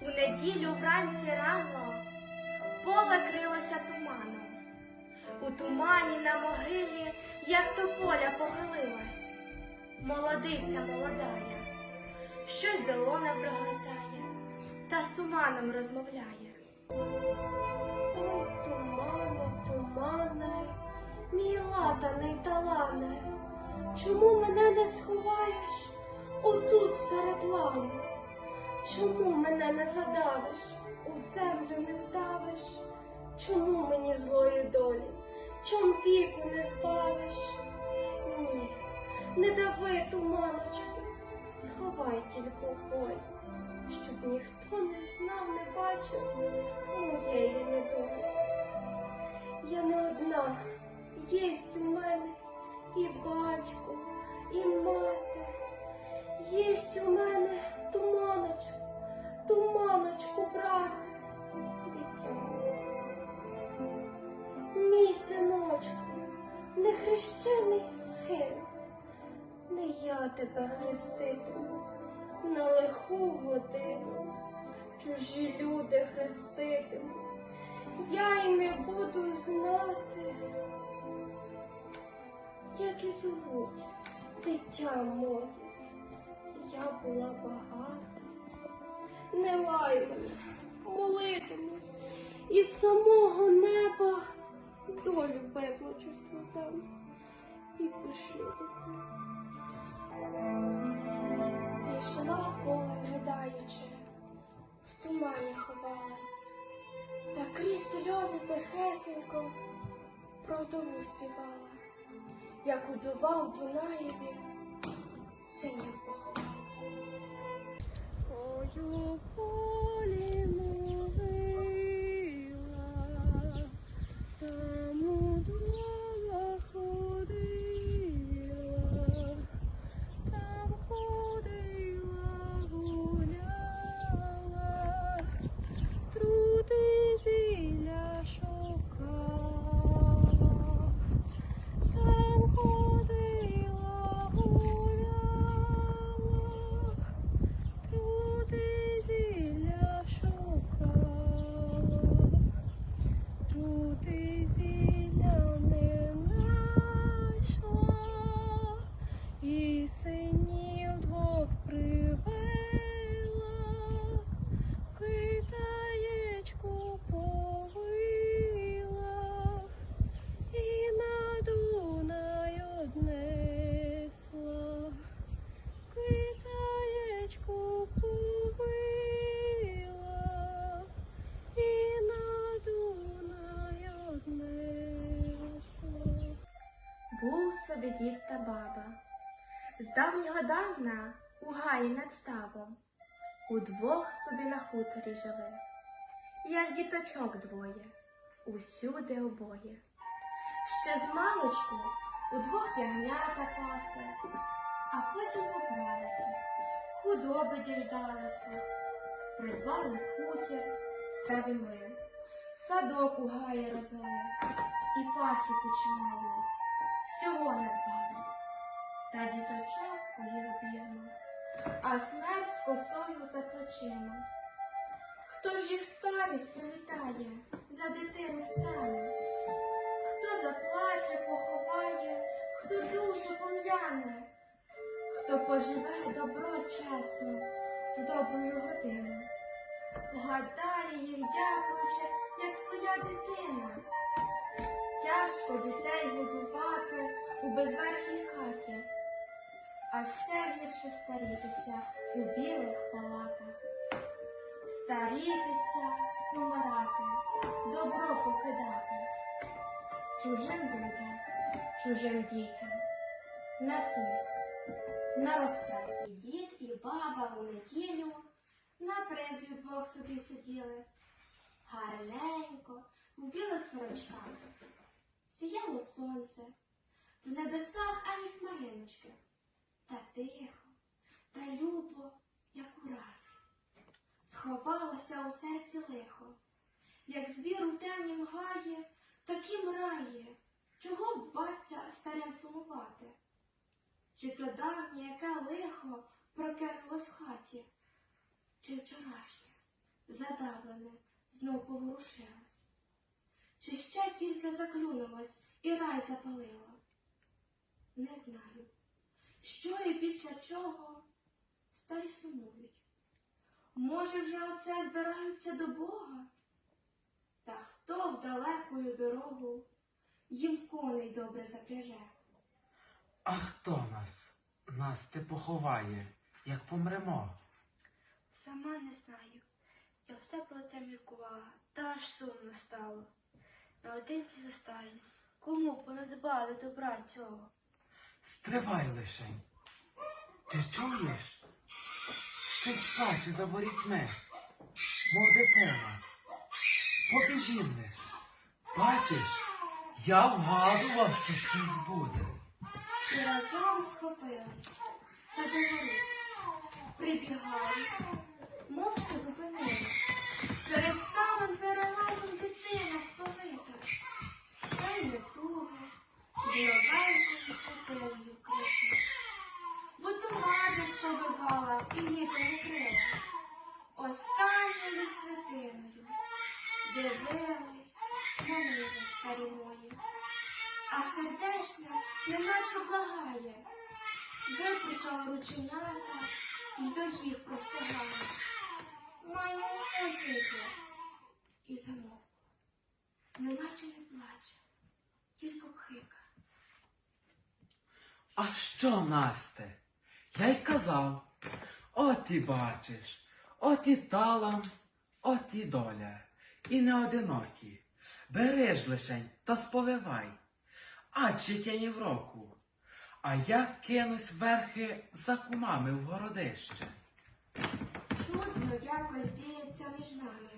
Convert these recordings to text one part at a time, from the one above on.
У неділю вранці рано поле крилося туманом. У тумані на могилі, як тополя похилилась, молодиця молодая, щось долона пригортає та з туманом розмовляє. Ой, тумане, тумане, мій латаний талане, чому мене не сховаєш отут серед лану? Чому мене не задавиш, у землю не вдавиш? Чому мені злої долі, чом віку не збавиш? Ні, не дави туманочку, сховай тільки у щоб ніхто не знав, не бачив моєї недолі. Я не одна, єсть у мене і батько, і мати, єсть у мене туманочку, туманочку, брате, дитя. Мій синочку, нехрещений син, не я тебе хреститиму на лиху годину, чужі люди хреститиму, я й не буду знати, як і звуть дитя моє, я була багата, не лай мене, молитимусь, із самого неба долю виплачу сльозами і пошлю тебе. Пішла полем ридаючи, в тумані ховалась, та крізь сльози тихесенько про вдову співала, як удова у Дунаєві синя поховала. Був собі дід та баба. З давнього давна у гаї над ставом. Удвох собі на хуторі жили, як діточок двоє, усюди обоє. Ще з маличку удвох ягнята пасли, а потім побралися, худоби діждалися, придбали хутір, старий млин, садок у гаї розвели. І пасіку чималу всього надбали, та діточок поїв об'ємно, а смерть з косою за плечима. Хто ж їх старість привітає, за дитину стане? Хто заплаче, поховає, хто душу пом'яне, хто поживе добро чесно в добрую годину, згадає їх, дякуючи, як своя дитина. Тяжко дітей годувати у безверхій хаті, а ще гірше старітися у білих палатах. Старітися, умирати, добро покидати. Чужим людям, чужим дітям, на сміх, на розправді. Дід і баба у неділю на призбі вдвох собі сиділи. Гарненько, в білих сорочках. Сіяло сонце, в небесах ані хмариночки, та тихо, та любо, як у раї. Сховалася у серці лихо, як звір у темнім гаї, в такім раї, чого б батя старим сумувати? Чи то давнє, яке лихо прокинулось в хаті, чи вчорашнє, задавлене, знов поворушилось, чи ще тільки заклюнулось і рай запалило? Не знаю, що і після чого старі сумують. Може, вже оце збираються до Бога? Та хто в далекою дорогу їм коней добре запряже? А хто нас? Нас ти поховає, як помремо. Сама не знаю. Я все про це міркувала, та аж сумно стало. Наодинці зостаюсь. Кому понадбали добра цього? Стривай лишень. Ти чуєш? Щось плаче за ворітьми, мов дитина. Побіжім лиш. Бачиш, я вгадував, що щось буде. І разом схопились та догори. Прибігають, мовчки зупинились. Перед самим перелазом дитина сповита. Та й не туго, біловенькою святиною вкрита. Бо тумади сповивала і літо укрила. Останньою святиною дивились, молились старі мої. А сердешня неначе благає, випручала рученята і до їх простягає. Мамо, осінько, і замовкла, неначе не плаче, тільки пхика. А що, Насте? Я й казав. От і бачиш, от і талант, от і доля, і не одинокі. Бери ж лишень та сповивай. А чи ні в року. А я кинусь верхи за кумами в городище. Чудно якось діється між нами.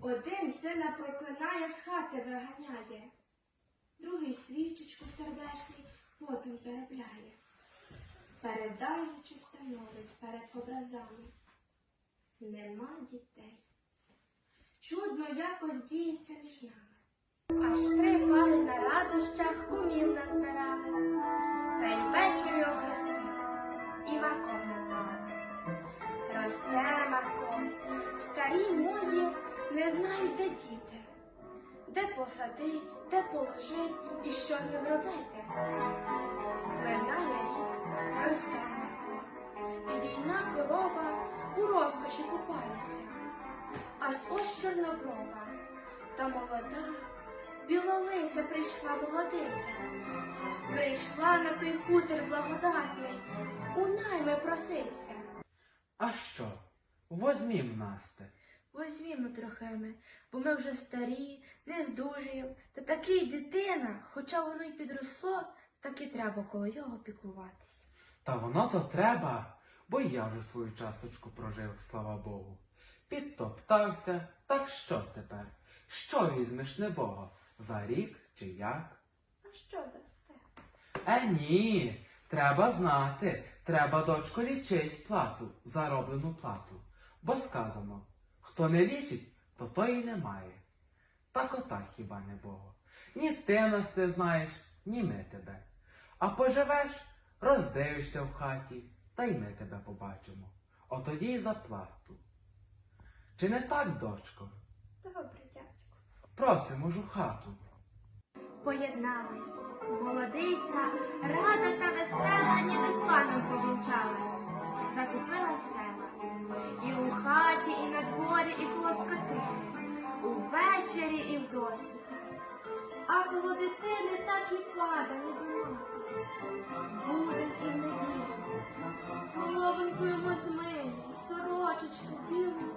Один сина проклинає, з хати виганяє, другий свічечку сердешний потом заробляє, передаючи становить перед образами. Нема дітей. Чудно якось діється між нами. Аж три пани на радощах кумів назбирали, та й ввечері охрестили, і Марком назвали. Росте Марко, старі мої не знають, де діти, де посадить, де положить і що з ним робити. Минає рік, росте Марко, і дійна корова у розкоші купається. Аж ось чорноброва, та молода, білолиця прийшла молодиця. Прийшла на той хутір благодатний, у найми проситься. А що? Возьмім, Насте. Возьмімо трохими, бо ми вже старі, не здужуємо, та такий дитина, хоча воно й підросло, так і треба коло його піклуватись. Та воно то треба, бо я вже свою часточку прожив, слава Богу. Підтоптався, так що тепер? Що візьмеш небого? За рік чи як? А що дасте? Е, ні, треба знати, треба, дочко, лічить плату, зароблену плату. Бо сказано, хто не лічить, то той і не має. Так отак хіба не Богу. Ні ти нас не знаєш, ні ми тебе. А поживеш, роздивишся в хаті, та й ми тебе побачимо. Отоді й заплату. Чи не так, дочко? Добре, дядько. Просимо ж у хату. Поєднались, молодиця, рада та весела, ніби з паном повінчалась. Закупила села. І у хаті, і на дворі, і коло скотини, увечері і вдосвіта. А коло дитини так і пада, ніби мати. Будень і в неділю. Головоньку йому змиє, сорочечку білу,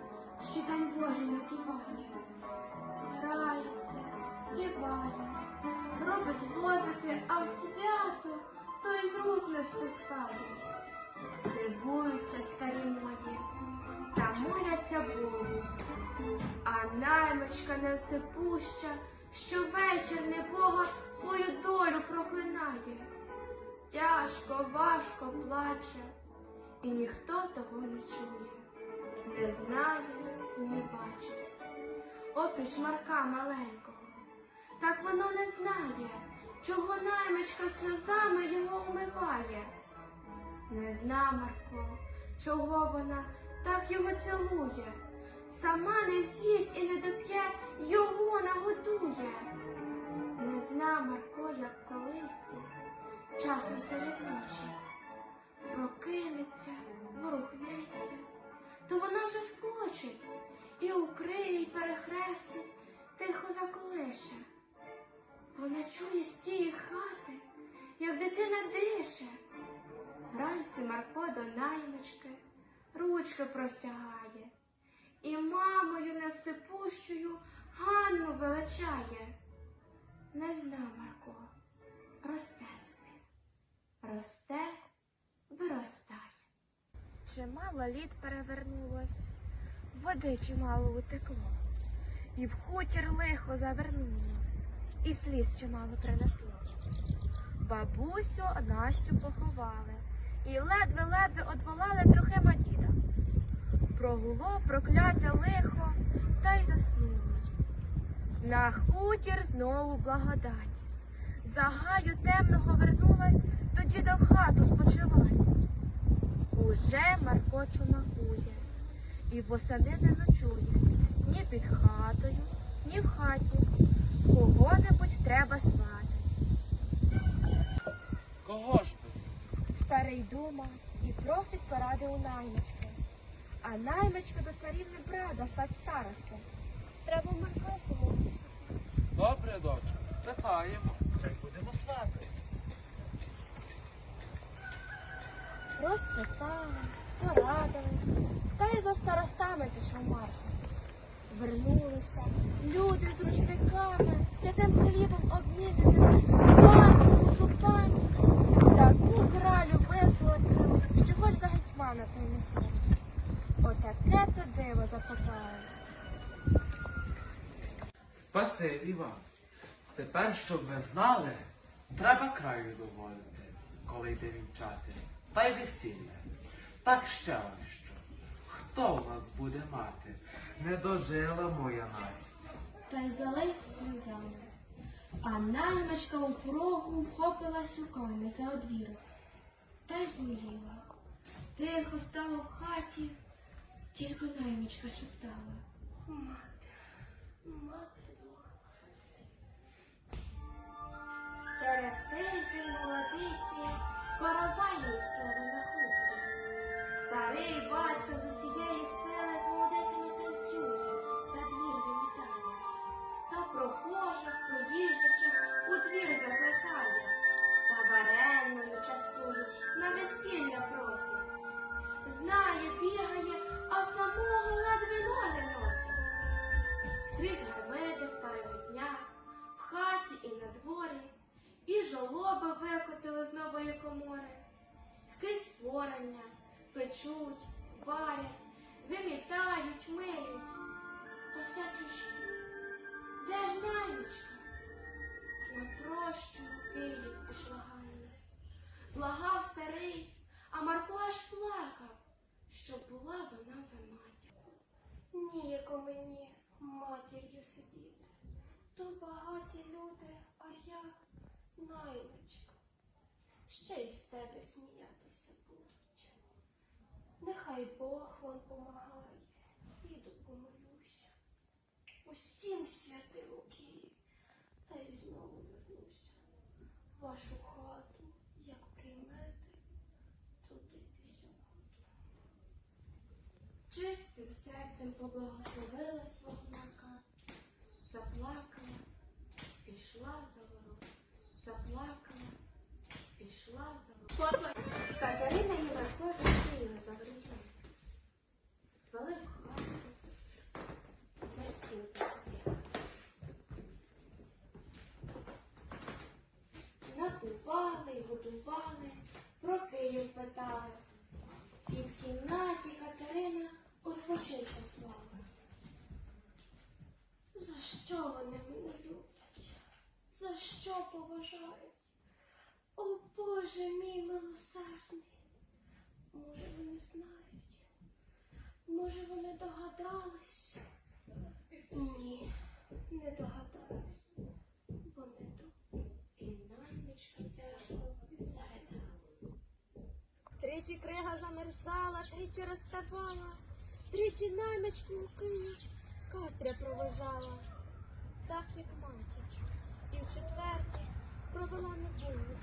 що день Божий надіває. Грається, співає, робить возики, а в свято то з рук не спускає. Дивуються старі мої та моляться Богу. А наймичка невсипуща, що вечір небога свою долю проклинає. Тяжко, важко плаче, і ніхто того не чує, не знає, не бачить. Опіч Марка маленького, так воно не знає, чого наймичка сльозами його умиває. Не зна Марко, чого вона так його цілує, сама не з'їсть і не доп'є, його нагодує. Не зна Марко, як колисті, часом серед ночі, прокинеться, ворухнеться, то вона вже скочить і укриє, і перехрестить, тихо заколише. Вона чує з тієї хати, як дитина дише. Вранці Марко до наймички ручки простягає, і мамою невсипущою Ганну величає. Не зна Марко, росте собі, росте, виростає. Чимало літ перевернулось, води чимало утекло, і в хутір лихо завернуло, і сліз чимало принесло. Бабусю Настю поховали, і ледве-ледве одволали трохима діда. Прогуло прокляте лихо, та й заснуло. На хутір знову благодать. За гаю темного вернулась до діда в хату спочивать. Уже Марко чумакує, і восени не ночує ні під хатою, ні в хаті. Кого-небудь треба сватать. Кого ж би? Старий дума і просить поради у наймички. А наймичка до царів не брада стать старости. Треба Марка сумувати. Добре, дочко, спитаємо, як будемо свати. Розпитали, порадились, та й за старостами пішов Марко. Вернулися люди з рушниками, святим хлібом обміненими, пані, жупані. Таку кралю вислухали, що хоч за гетьмана та й несли. Отаке то диво запопали. Спасибі вам. Тепер, щоб ви знали, треба краю доводити, коли йде вінчати, та й весілля. Так ще вам що. Хто в нас буде мати? Не дожила моя Настя. Та й залив сльозами. А наймичка у порогу вхопилась руками за одвірок та й змліла. Тихо стало в хаті, тільки наймичка шептала. Мати, мати Через тиждень молодиці коровай місцевий на хуторі. Старий батько з усієї сили танцює та двір вимітає. Та прохожих, проїжджачих у двір закликає. Та вареною частує, на весілля просить. Знає, бігає, а самого ледве ноги носить. Скрізь гармидер та ревітня, в хаті і на дворі, і жолоби викотили з нової комори. Скрізь порання, печуть, варять, вимітають, миють, та все чужі. Де ж наймичка? На прощу Київ пішла Ганна. Благав старий, а Марко аж плакав, щоб була вона за матір. Ніяко мені матір'ю сидіти. То багаті люди, а я наймичка. Ще й з тебе будуть. Нехай Бог вам помагає, піду помолюся. Усім святим у Київ, та й знову вернуся. Вашу хату, як приймете, трудитися буду. Чистим серцем поблагословила свого Марка, заплакала, пішла за ворот, заплакала, пішла за ворот. Катерина і Марко зустріли за воротьми. Вели в хату, за стіл посадили. Напували й годували, про Київ питали. І в кімнаті Катерина урочей послала. За що вони мене люблять? За що поважають? О Боже мій милосердний не знають. Може, вони догадались? Ні, не догадались. Вони тут. І наймичка тяжко загадала. Тричі крига замерзала, тричі розставала, тричі наймичку укинула, Катря провожала, так як матір. І в четвертій провела не було, не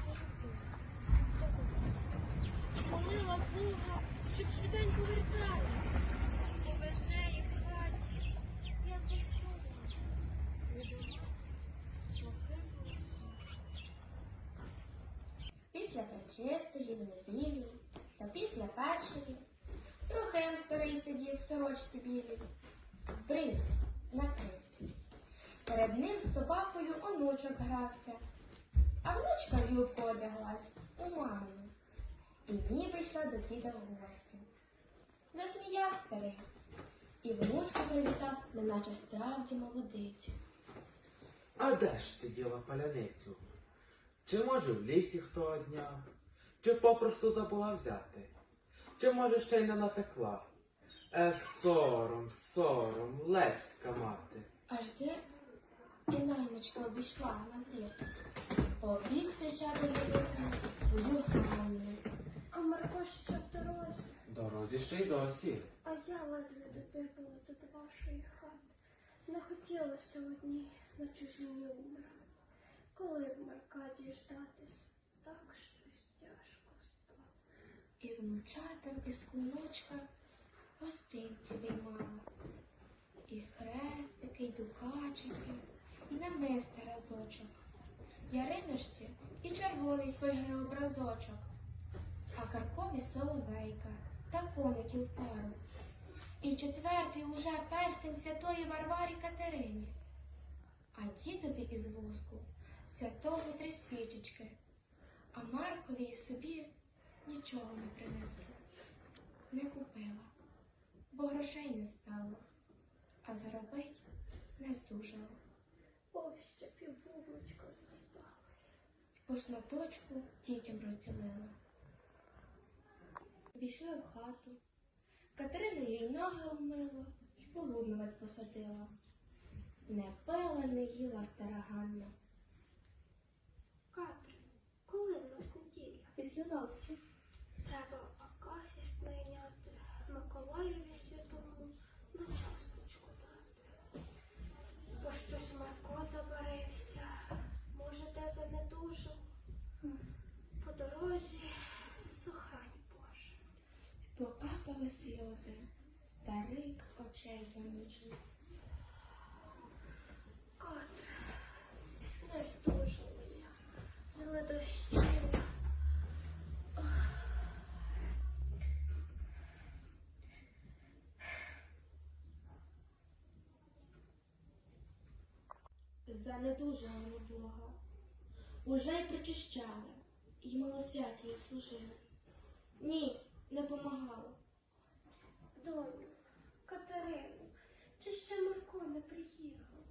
Молила Бога, щоб швиденько верталася, бо без хаті, як без суму, не дома, покинула. Після причистої неділі та після першої трохим старий сидів в сорочці білій, вбрився, накрився. Перед ним з собакою онучок грався, а внучка в юбку одяглась у мамину. І ніби йшла до діда в гості. Засміяв старий, і внучку привітав, неначе справді молодицю. А де ж ти діла паляницю? Чи може в лісі хто одняв? Чи попросту забула взяти? Чи може ще й не напекла? Е, сором, сором, леська мати. Аж зир і наймичка обійшла на двір. Побіг зустрічати за свою Ганну. А Марко ще в дорозі, Дорозі ще й досі. а я ледве дотепила до вашої хати. Не хотілося одній на чужині умирати. Коли б Марка діждатись, так щось тяжко стало. І внучатам із кулочка гостинці виймала. І хрестики, і дукачики, і намисти разочок. Яриночці і червоний свій образочок, а Карпові соловейка та коників пару. І четвертий уже перстень святої Варварі Катерині, а дідові із воску святого три свічечки, а Маркові і собі нічого не принесла, не купила, бо грошей не стало, а заробить не здужала. Ось ще півбублочка зосталась. По шматочку дітям розділила. Війшли в хату. Катерина їй ноги обмила і полуднувать посадила. Не пила, не їла стара Ганна. Катри, коли в нас неділя? Після лавки Треба Акафіс найняти, Миколаєві святому на часточку дати. Бо щось Марко забарився, може, де занедужав. По дорозі. Покапали сльози старих очей замучених. Катре, не здужала я, зледощила. Занедужала Бога. Уже й причищали, і милосвяті їй служили. Ні, не помагало. Доню, Катерину, чи ще Марко не приїхав?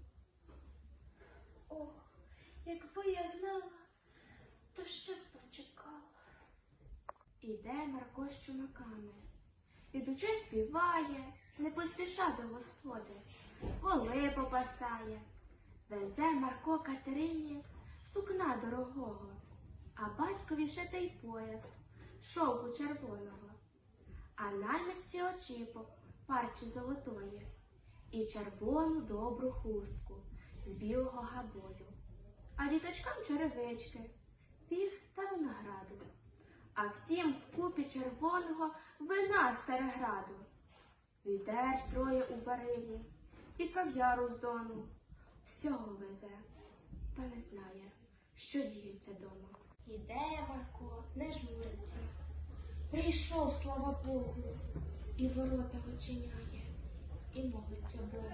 Ох, якби я знала, то ще б почекала. Іде Марко з чумаками. Ідучи співає, не поспіша до господи, воли попасає. Везе Марко Катерині сукна дорогого, а батькові шитий пояс, шовку червоного, а наймитці очіпок, парчі золотої, і червону добру хустку з білого габою, а діточкам черевички, фіг та винограду а всім вкупі червоного вина з цареграду. Відер строє у барилі і кав'яру з дону. Всього везе, та не знає, що діється дома. Іде Марко, не журиться. Прийшов, слава Богу, і ворота очиняє, і молиться Богу.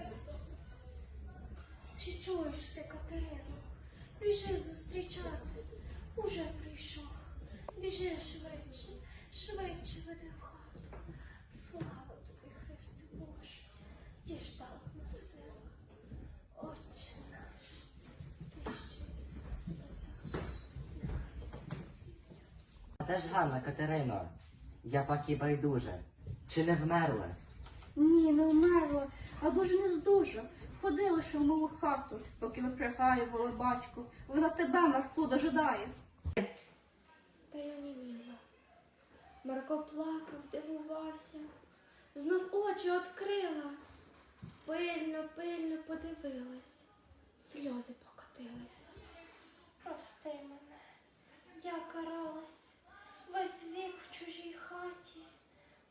Чи чуєш ти, Катерину? Біжи зустрічати. Уже прийшов. Біжи швидше, швидше веди в хату. Слава тобі, Христе Боже, діждала на сила. Отче наш, ти що єси нехай святиться А ж Ганна Катерино? Я паки байдуже. Чи не вмерла? Ні, не вмерла, а дуже не здужа. Ходи лише в мою хату, поки випрягає волебатько. Вона тебе, Марку, дожидає. Та я не міла. Марко плакав, дивувався, знов очі відкрила. Пильно, пильно подивилась, сльози покотились. Прости мене, я каралась весь вік в чужій хаті.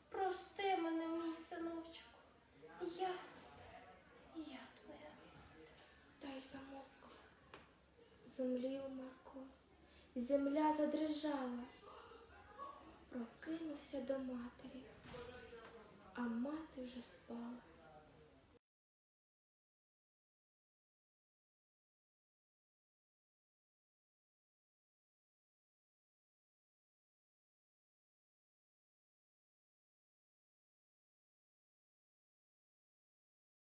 Прости мене, мій синочку. Я, я твоя. Та й замовкла. Зумлів Марко, земля задрижала. Прокинувся до матері, а мати вже спала.